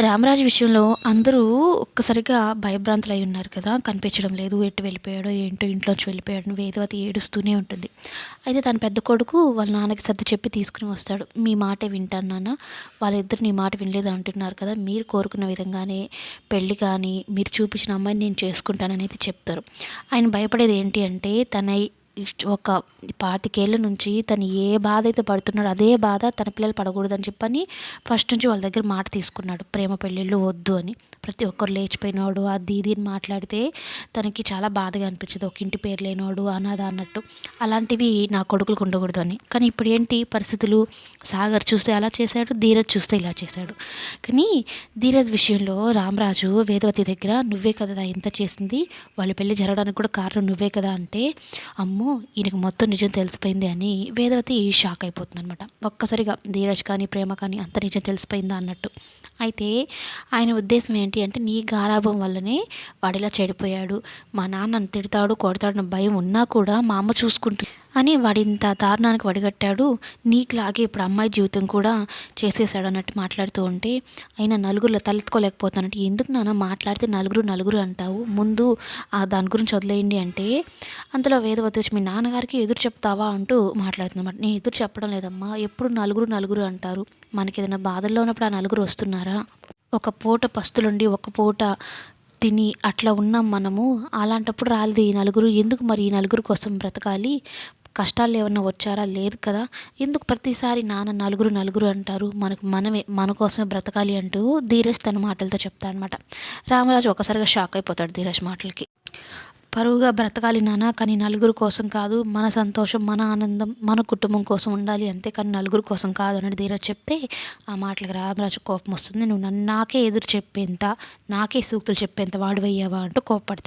రామరాజు విషయంలో అందరూ ఒక్కసారిగా భయభ్రాంతులు అయి ఉన్నారు కదా. కనిపించడం లేదు ఎటు వెళ్ళిపోయాడో ఏంటో ఇంట్లోంచి వెళ్ళిపోయాడు వేదవతి ఏడుస్తూనే ఉంటుంది. అయితే తన పెద్ద కొడుకు వాళ్ళ నాన్నకి సర్ది చెప్పి తీసుకుని వస్తాడు. మీ మాటే వింటాను నాన్న. వాళ్ళిద్దరు నీ మాట వినలేదు అంటున్నారు కదా. మీరు కోరుకున్న విధంగానే పెళ్ళి కానీ మీరు చూపించిన అమ్మాయిని నేను చేసుకుంటాననేది చెప్తారు. ఆయన భయపడేది ఏంటి అంటే తన ఒక పాతికేళ్ళ నుంచి తను ఏ బాధ అయితే పడుతున్నాడో అదే బాధ తన పిల్లలు పడకూడదని చెప్పని ఫస్ట్ నుంచి వాళ్ళ దగ్గర మాట తీసుకున్నాడు. ప్రేమ పెళ్ళిళ్ళు వద్దు అని. ప్రతి ఒక్కరు లేచిపోయినాడు అది ఇది అని మాట్లాడితే తనకి చాలా బాధగా అనిపించేది. ఒక ఇంటి పేరు లేనివాడు అనాథ అన్నట్టు. అలాంటివి నా కొడుకులకు ఉండకూడదు అని. కానీ ఇప్పుడు ఏంటి? పరిస్థితులు సాగర్ చూస్తే అలా చేశాడు ధీరజ్ చూస్తే ఇలా చేశాడు. కానీ ధీరజ్ విషయంలో రామరాజు వేదవతి దగ్గర నువ్వే కదా ఇంత చేసింది వాళ్ళ పెళ్ళి జరగడానికి కూడా కారణం నువ్వే కదా అంటే అమ్మో ఈయనకు మొత్తం నిజం తెలిసిపోయింది అని వేదవతి షాక్ అయిపోతుంది అనమాట ఒక్కసారిగా ధీరజ్ కానీ ప్రేమ కానీ అంత నిజం తెలిసిపోయిందా అన్నట్టు. అయితే ఆయన ఉద్దేశం ఏంటి అంటే నీ గారాభం వల్లనే వాడిలా చెడిపోయాడు. మా నాన్న తిడతాడు కొడతాడు భయం ఉన్నా కూడా మా అమ్మ చూసుకుంటు అని వాడి ఇంత దారుణానికి వడిగట్టాడు. నీకులాగే ఇప్పుడు అమ్మాయి జీవితం కూడా చేసేసాడు అన్నట్టు మాట్లాడుతూ ఉంటే అయినా నలుగురిలో తలెత్తుకోలేకపోతానంటే ఎందుకు నాన్న మాట్లాడితే నలుగురు నలుగురు అంటావు? ముందు ఆ దాని గురించి వదిలేయండి అంటే అంతలో వేదవతి వచ్చి మీ నాన్నగారికి ఎదురు చెప్తావా? అంటూ మాట్లాడుతున్నమాట నేను ఎదురు చెప్పడం లేదమ్మా. ఎప్పుడు నలుగురు నలుగురు అంటారు. మనకి ఏదైనా బాధల్లో ఉన్నప్పుడు ఆ నలుగురు వస్తున్నారా? ఒక పూట పస్తులుండి ఒక పూట తిని అట్లా ఉన్నాం మనము. అలాంటప్పుడు రాలేదు ఈ నలుగురు. ఎందుకు మరి ఈ నలుగురు కోసం బ్రతకాలి? కష్టాలు ఏమన్నా వచ్చారా? లేదు కదా. ఎందుకు ప్రతిసారి నాన్న నలుగురు నలుగురు అంటారు? మనకు మనమే మన కోసమే బ్రతకాలి అంటూ ధీరజ్ తన మాటలతో చెప్తా అనమాట రామరాజు ఒకసారిగా షాక్ అయిపోతాడు ధీరజ్ మాటలకి. పరువుగా బ్రతకాలి నాన్న కానీ నలుగురు కోసం కాదు మన సంతోషం మన ఆనందం మన కుటుంబం కోసం ఉండాలి అంతే కానీ నలుగురు కోసం కాదు అని ధీరజ్ చెప్తే ఆ మాటలకు రామరాజు కోపం వస్తుంది. నువ్వు నన్ను నాకే ఎదురు చెప్పేంత నాకే సూక్తులు చెప్పేంత వాడివయ్యావా అంటూ కోపపడతాడు.